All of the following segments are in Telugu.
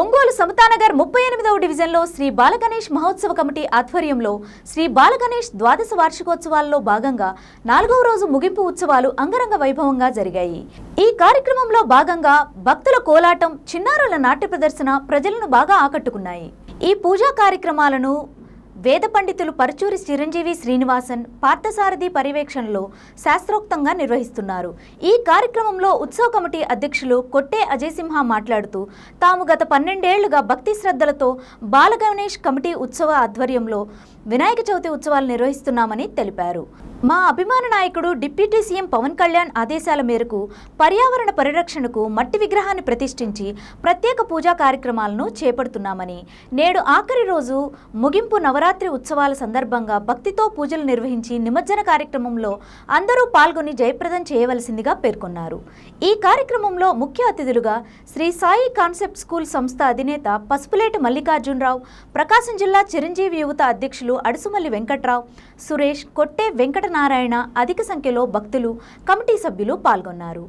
ఒంగోలు సమతానగర్ ముప్పై ఎనిమిదవ డివిజన్లో శ్రీ బాలగణేష్ మహోత్సవ కమిటీ ఆధ్వర్యంలో శ్రీ బాలగణేష్ ద్వాదశ వార్షికోత్సవాల్లో భాగంగా నాలుగవ రోజు ముగింపు ఉత్సవాలు అంగరంగ వైభవంగా జరిగాయి. ఈ కార్యక్రమంలో భాగంగా భక్తుల కోలాటం చిన్నారుల నాట్య ప్రదర్శన ప్రజలను బాగా ఆకట్టుకున్నాయి. ఈ పూజా కార్యక్రమాలను వేద పండితులు పరచూరి చిరంజీవి శ్రీనివాసన్ పార్థసారథి పర్యవేక్షణలో శాస్త్రోక్తంగా నిర్వహిస్తున్నారు. ఈ కార్యక్రమంలో ఉత్సవ కమిటీ అధ్యక్షులు కొట్టే అజయసింహ మాట్లాడుతూ తాము గత పన్నెండేళ్ళుగా భక్తి శ్రద్ధలతో బాలగణేష్ కమిటీ ఉత్సవ ఆధ్వర్యంలో వినాయక చవితి ఉత్సవాలు నిర్వహిస్తున్నామని తెలిపారు. మా అభిమాన నాయకుడు డిప్యూటీ సీఎం పవన్ కళ్యాణ్ ఆదేశాల మేరకు పర్యావరణ పరిరక్షణకు మట్టి విగ్రహాన్ని ప్రతిష్ఠించి ప్రత్యేక పూజా కార్యక్రమాలను చేపడుతున్నామని. నేడు ఆఖరి రోజు ముగింపు నవరాత్రి ఉత్సవాల సందర్భంగా భక్తితో పూజలు నిర్వహించి నిమజ్జన కార్యక్రమంలో అందరూ పాల్గొని జయప్రదం చేయవలసిందిగా పేర్కొన్నారు. ఈ కార్యక్రమంలో ముఖ్య అతిథులుగా శ్రీ సాయి కాన్సెప్ట్ స్కూల్ సంస్థ అధినేత పసుపులేటి మల్లికార్జునరావు ప్రకాశం జిల్లా చిరంజీవి యువత అధ్యక్షులు అడుసుమల్లి వెంకట్రావు సురేష్ కొట్టే వెంకట నారాయణ అధిక సంఖ్యలో భక్తులు కమిటీ సభ్యులు పాల్గొన్నారు.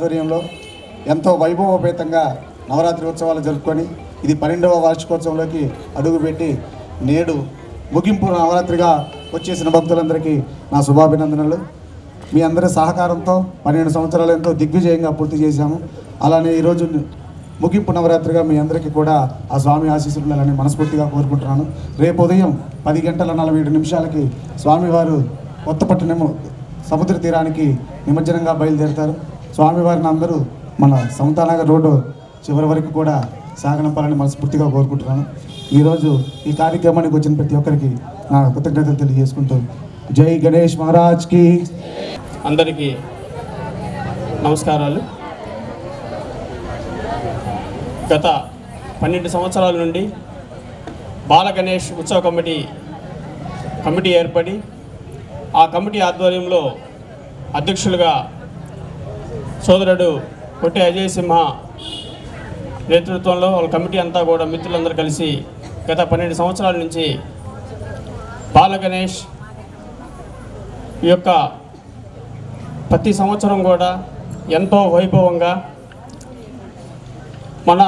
ఆధ్వర్యంలో ఎంతో వైభవోపేతంగా నవరాత్రి ఉత్సవాలు జరుపుకొని ఇది పన్నెండవ వార్షికోత్సవంలోకి అడుగుపెట్టి నేడు ముగింపు నవరాత్రిగా వచ్చేసిన భక్తులందరికీ నా శుభాభినందనలు. మీ అందరి సహకారంతో పన్నెండు సంవత్సరాలు ఎంతో దిగ్విజయంగా పూర్తి చేశాము. అలానే ఈరోజు ముగింపు నవరాత్రిగా మీ అందరికీ కూడా ఆ స్వామి ఆశీస్సులని మనస్ఫూర్తిగా కోరుకుంటున్నాను. రేపు ఉదయం పది గంటల నలభై ఏడు నిమిషాలకి స్వామివారు కొత్తపట్టణము సముద్ర తీరానికి నిమజ్జనంగా బయలుదేరుతారు. స్వామివారిని అందరూ మన సమతానగర్ రోడ్డు చివరి వరకు కూడా సాగనంపాలని మనస్ఫూర్తిగా కోరుకుంటున్నాను. ఈరోజు ఈ కార్యక్రమానికి వచ్చిన ప్రతి ఒక్కరికి నా కృతజ్ఞతలు తెలియజేసుకుంటూ జై గణేష్ మహారాజ్కి అందరికీ నమస్కారాలు. గత పన్నెండు సంవత్సరాల నుండి బాల గణేష్ ఉత్సవ కమిటీ కమిటీ ఏర్పడి ఆ కమిటీ ఆధ్వర్యంలో అధ్యక్షులుగా సోదరుడు కొట్టి అజయ్ సింహ నేతృత్వంలో వాళ్ళ కమిటీ అంతా కూడా మిత్రులందరూ కలిసి గత పన్నెండు సంవత్సరాల నుంచి బాల గణేష్ ఈ యొక్క ప్రతి సంవత్సరం కూడా ఎంతో వైభవంగా మన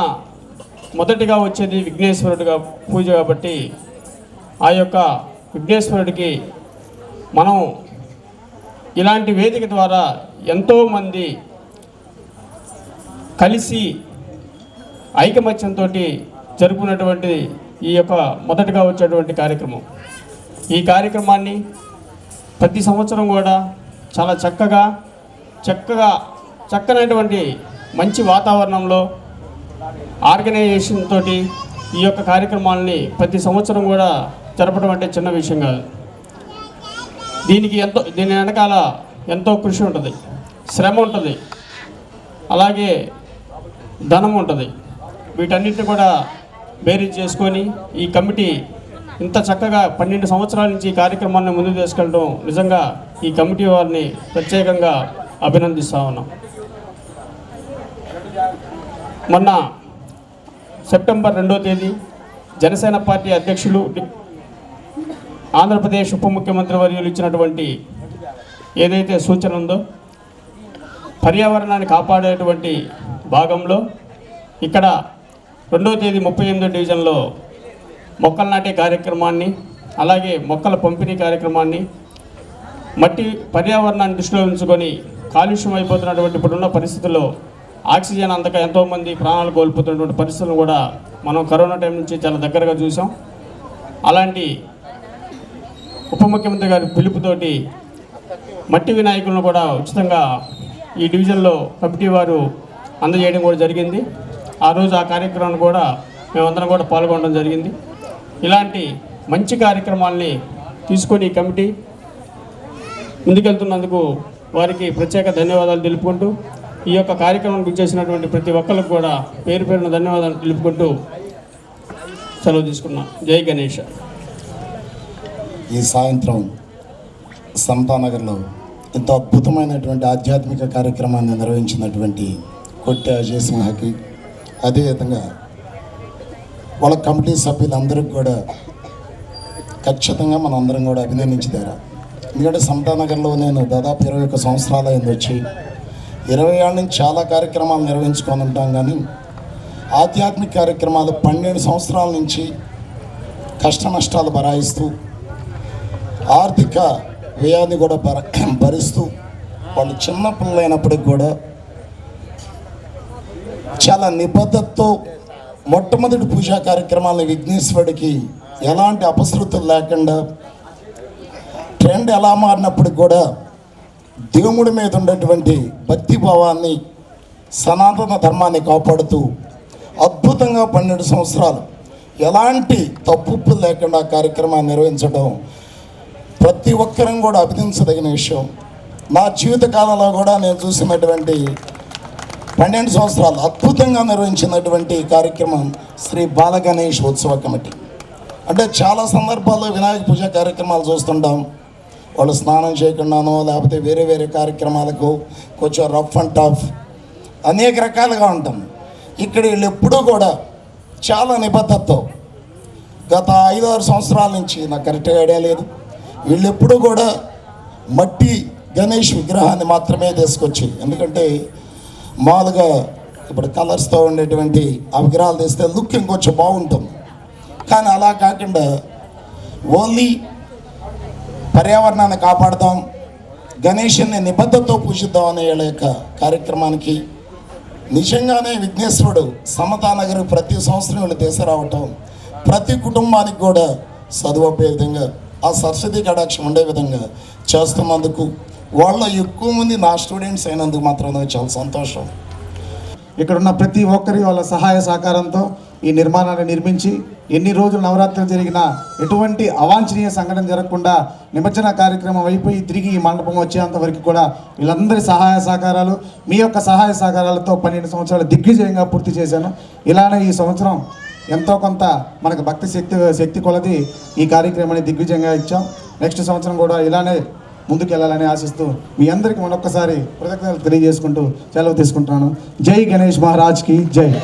మొదటిగా వచ్చేది విఘ్నేశ్వరుడిగా పూజ కాబట్టి ఆ యొక్క విఘ్నేశ్వరుడికి మనం ఇలాంటి వేదిక ద్వారా ఎంతోమంది కలిసి ఐకమత్యంతో జరుపుకున్నటువంటి ఈ యొక్క మొదటగా వచ్చేటువంటి కార్యక్రమం. ఈ కార్యక్రమాన్ని ప్రతి సంవత్సరం కూడా చాలా చక్కగా చక్కగా చక్కనటువంటి మంచి వాతావరణంలో ఆర్గనైజేషన్ తోటి ఈ యొక్క కార్యక్రమాలని ప్రతి సంవత్సరం కూడా జరపడం అంటే చిన్న విషయం కాదు. దీనికి ఎంతో దీని వెనకాల ఎంతో కృషి ఉంటుంది శ్రమ ఉంటుంది. అలాగే ధనం ఉంటుంది. వీటన్నిటిని కూడా బేరీజ్ చేసుకొని ఈ కమిటీ ఇంత చక్కగా పన్నెండు సంవత్సరాల నుంచి ఈ కార్యక్రమాన్ని ముందుకు తీసుకెళ్ళడం నిజంగా ఈ కమిటీ వారిని ప్రత్యేకంగా అభినందిస్తూ ఉన్నాం. మొన్న సెప్టెంబర్ రెండో తేదీ జనసేన పార్టీ అధ్యక్షులు ఆంధ్రప్రదేశ్ ఉప ముఖ్యమంత్రి వర్యులు ఇచ్చినటువంటి ఏదైతే సూచన ఉందో పర్యావరణాన్ని కాపాడేటువంటి భాగంలో ఇక్కడ రెండో తేదీ ముప్పై ఎనిమిదో డివిజన్లో మొక్కలు నాటే కార్యక్రమాన్ని అలాగే మొక్కల పంపిణీ కార్యక్రమాన్ని మట్టి పర్యావరణాన్ని దృష్టిలో ఉంచుకొని కాలుష్యం అయిపోతున్నటువంటి ఇప్పుడున్న పరిస్థితుల్లో ఆక్సిజన్ అంతక ఎంతోమంది ప్రాణాలు కోల్పోతున్నటువంటి పరిస్థితులను కూడా మనం కరోనా టైం నుంచి చాలా దగ్గరగా చూసాం అలాంటి ఉప ముఖ్యమంత్రి గారి పిలుపుతోటి మట్టి వినాయకులను కూడా ఉచితంగా ఈ డివిజన్లో కమిటీ వారు అందజేయడం కూడా జరిగింది. ఆ రోజు ఆ కార్యక్రమాన్ని కూడా మేమందరం కూడా పాల్గొనడం జరిగింది. ఇలాంటి మంచి కార్యక్రమాల్ని తీసుకొని ఈ కమిటీ ముందుకెళ్తున్నందుకు వారికి ప్రత్యేక ధన్యవాదాలు తెలుపుకుంటూ ఈ యొక్క కార్యక్రమం చేసినటువంటి ప్రతి ఒక్కరికి కూడా పేరు పేరున ధన్యవాదాలు తెలుపుకుంటూ సెలవు తీసుకున్నాం. జై గణేష్. ఈ సాయంత్రం సంతానగర్లో ఎంతో అద్భుతమైనటువంటి ఆధ్యాత్మిక కార్యక్రమాన్ని నిర్వహించినటువంటి కొట్టి అజయ్ సింహకి అదేవిధంగా వాళ్ళ కమిటీ సభ్యులందరికీ కూడా ఖచ్చితంగా మనం అందరం కూడా అభినందించుతారా? ఎందుకంటే సంతానగర్లో నేను దాదాపు ఇరవై ఒక్క సంవత్సరాలు అయింది వచ్చి ఇరవై ఏళ్ళ నుంచి చాలా కార్యక్రమాలు నిర్వహించుకొని ఉంటాం కానీ ఆధ్యాత్మిక కార్యక్రమాలు పన్నెండు సంవత్సరాల నుంచి కష్ట నష్టాలు బరాయిస్తూ ఆర్థిక వ్యయాన్ని కూడా భర భరిస్తూ వాళ్ళు చిన్న పిల్లలైనప్పటికి కూడా చాలా నిబద్ధతతో మొట్టమొదటి పూజా కార్యక్రమాలను విఘ్నేశ్వరుడికి ఎలాంటి అపశృతులు లేకుండా ట్రెండ్ ఎలా మారినప్పటికి కూడా దేవుడి మీద ఉండేటువంటి భక్తి భావాన్ని సనాతన ధర్మాన్ని కాపాడుతూ అద్భుతంగా పన్నెండు సంవత్సరాలు ఎలాంటి తప్పులు లేకుండా కార్యక్రమాన్ని నిర్వహించడం ప్రతి ఒక్కరం కూడా అభినందించదగిన విషయం. నా జీవిత కాలంలో కూడా నేను చూసినటువంటి పన్నెండు సంవత్సరాలు అద్భుతంగా నిర్వహించినటువంటి కార్యక్రమం శ్రీ బాలగణేష్ ఉత్సవ కమిటీ. అంటే చాలా సందర్భాల్లో వినాయక పూజ కార్యక్రమాలు చూస్తుంటాం. వాళ్ళు స్నానం చేయకుండానో లేకపోతే వేరే వేరే కార్యక్రమాలకు కొంచెం రఫ్ అండ్ టఫ్ అనేక రకాలుగా ఉంటాం. ఇక్కడ వీళ్ళు ఎప్పుడూ కూడా చాలా నిబద్ధతతో గత ఐదారు సంవత్సరాల నుంచి నాకు కరెక్ట్గా ఐడియా లేదు. వీళ్ళు ఎప్పుడూ కూడా మట్టి గణేష్ విగ్రహాన్ని మాత్రమే తీసుకొచ్చి ఎందుకంటే మామూలుగా ఇప్పుడు కలర్స్తో ఉండేటువంటి ఆ విగ్రహాలు తెస్తే లుక్ ఇంకొంచెం బాగుంటుంది. కానీ అలా కాకుండా ఓన్లీ పర్యావరణాన్ని కాపాడదాం గణేషుని నిబద్ధతతో పూజిద్దాం అనే యొక్క కార్యక్రమానికి నిజంగానే విఘ్నేశ్వరుడు సమతానగర్ ప్రతి సంవత్సరం వీళ్ళు తీసుకురావటం ప్రతి కుటుంబానికి కూడా చదువు విధంగా ఆ సరస్వతి కటాక్షం ఉండే విధంగా చేస్తున్నందుకు వాళ్ళ ఎక్కువ మంది నా స్టూడెంట్స్ అయినందుకు మాత్రం నాకు చాలా సంతోషం. ఇక్కడ ఉన్న ప్రతి ఒక్కరి వాళ్ళ సహాయ సహకారంతో ఈ నిర్మాణాన్ని నిర్మించి ఎన్ని రోజులు నవరాత్రులు జరిగినా ఎటువంటి అవాంఛనీయ సంఘటన జరగకుండా నిమజ్జన కార్యక్రమం అయిపోయి తిరిగి ఈ మండపం వచ్చేంత వరకు కూడా వీళ్ళందరి సహాయ సహకారాలు మీ యొక్క సహాయ సహకారాలతో పన్నెండు సంవత్సరాలు దిగ్విజయంగా పూర్తి చేశాను. ఇలానే ఈ సంవత్సరం ఎంతో కొంత మనకు భక్తి శక్తి శక్తి కొలది ఈ కార్యక్రమాన్ని దిగ్విజయంగా ఇచ్చాం. నెక్స్ట్ సంవత్సరం కూడా ఇలానే ముందుకెళ్ళాలని ఆశిస్తూ మీ అందరికీ మరొక్కసారి కృతజ్ఞతలు తెలియజేసుకుంటూ సెలవు తీసుకుంటున్నాను. జై గణేష్ మహారాజ్కి జై.